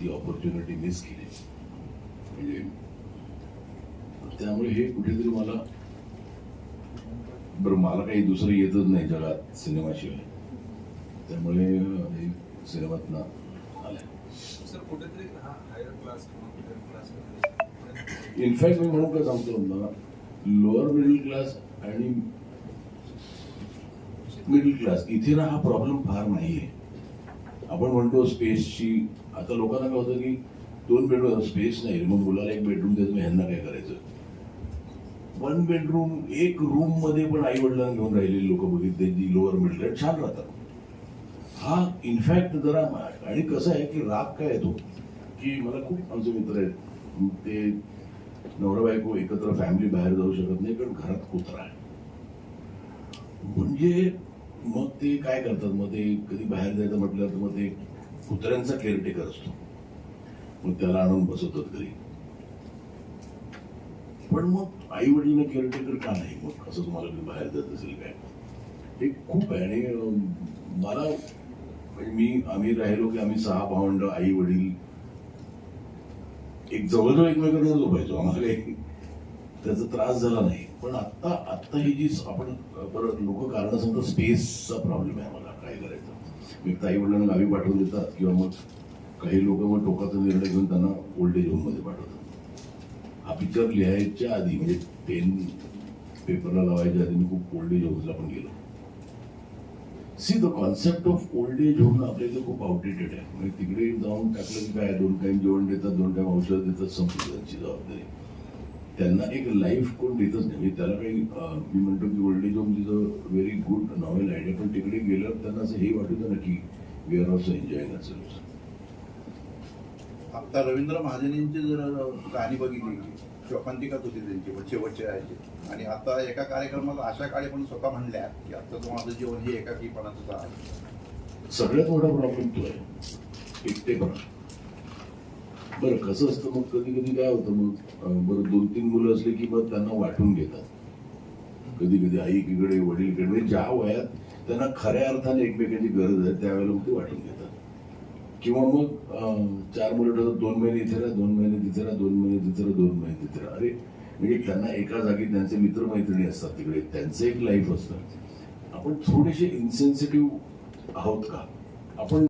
ती opportunity miss केली. म्हणजे त्यामुळे हे कुठेतरी मला बरं मला काही दुसरं येतच नाही जगात सिनेमाशिवाय. त्यामुळे हे सिनेमात ना हा क्लास इनफॅक्ट मी म्हणून काय सांगतो ना लोअर मिडल क्लास आणि मिडल क्लास इथे ना हा प्रॉब्लेम फार नाहीये. आपण म्हणतो स्पेसची आता लोकांना काय होतं की दोन बेडरूम स्पेस नाही मग मुलाला एक बेडरूम द्यायचं मग ह्यांना काय करायचं? वन बेडरूम एक रूममध्ये पण आई वडिलांना घेऊन राहिलेली लोक बघितले जी लोअर मिडल क्लास छान राहतात. हा इनफॅक्ट जरा आणि कसं आहे की राग काय येतो की मला खूप आमचे मित्र आहेत ते नवरा बायको एकत्र फॅमिली बाहेर जाऊ शकत नाही कारण घरात कुत्रा आहे. म्हणजे मग ते काय करतात? मग ते कधी बाहेर जायचं म्हटलं तर मग ते कुत्र्यांचा केअरटेकर असतो. मग त्याला आणून बसवतात घरी. पण मग आई वडिलांना केअरटेकर का नाही? मग असं तुम्हाला कधी बाहेर जात असेल काय? हे खूप आहे आणि मला म्हणजे मी आम्ही राहिलो की आम्ही सहा भावंड आई वडील एक जवळजवळ एकमेकांना झोपायचो आम्हाला काही. त्याचा त्रास झाला नाही. पण आत्ता आत्ता ही जी आपण बरं लोक कारण सांगतात स्पेसचा प्रॉब्लेम आहे मला काय करायचं? मी आई वडिलांना गावी पाठवून देतात किंवा मग काही लोक मग टोकाचा निर्णय घेऊन त्यांना ओल्ड एज होममध्ये पाठवतात. हा पिक्चर लिहायच्या आधी म्हणजे पेन पेपरला लावायच्या आधी मी खूप ओल्ड एज होमला पण गेलो. See the concept of old age home आपल्या इथे खूप आउटडेटेड आहे. म्हणजे तिकडे जाऊन टाकलं की काय दोन टाइम जेवण देतात दोन टाइम औषध देतात संपली त्यांची जबाबदारी. त्यांना एक लाईफ कोण देतच नाही म्हणजे त्याला काही मी म्हणतो की old age home is a very good novel idea पण तिकडे गेल्यावर त्यांना असं हे वाटतं ना की वी आर ऑल्सो एन्जॉईंग असेल आता रवींद्र महाजनींची जर गाणी बघितली शोकांतिकाच होती त्यांची शेवटचे राहायचे. आणि आता एका कार्यक्रमात अशा काळी पण स्वतः म्हणल्या की आत्ताचं माझं जीवन हे एकाकीपणाचं आहे. सगळ्यात मोठा प्रॉब्लेम तो आहे. एकटेपणा बरं कसं असतं मग? कधी कधी काय होतं मग? बरं दोन तीन मुलं असले की मग त्यांना वाटून घेतात. कधी कधी आई वडीलकडे वडील इकडे म्हणजे ज्या वयात त्यांना खऱ्या अर्थाने एकमेकांची गरज आहे त्यावेळेला मग ते वाटून घेतात. किंवा मग चार मुलं ठरतात दोन महिने इथे राहा दोन महिने तिथे राहा दोन महिने तिथे राहा दोन महिने तिथे राहा. अरे म्हणजे त्यांना एका जागी त्यांचे मित्रमैत्रिणी असतात तिकडे त्यांचं एक लाईफ असतं. आपण थोडेसे इन्सेन्सिटिव्ह आहोत का? आपण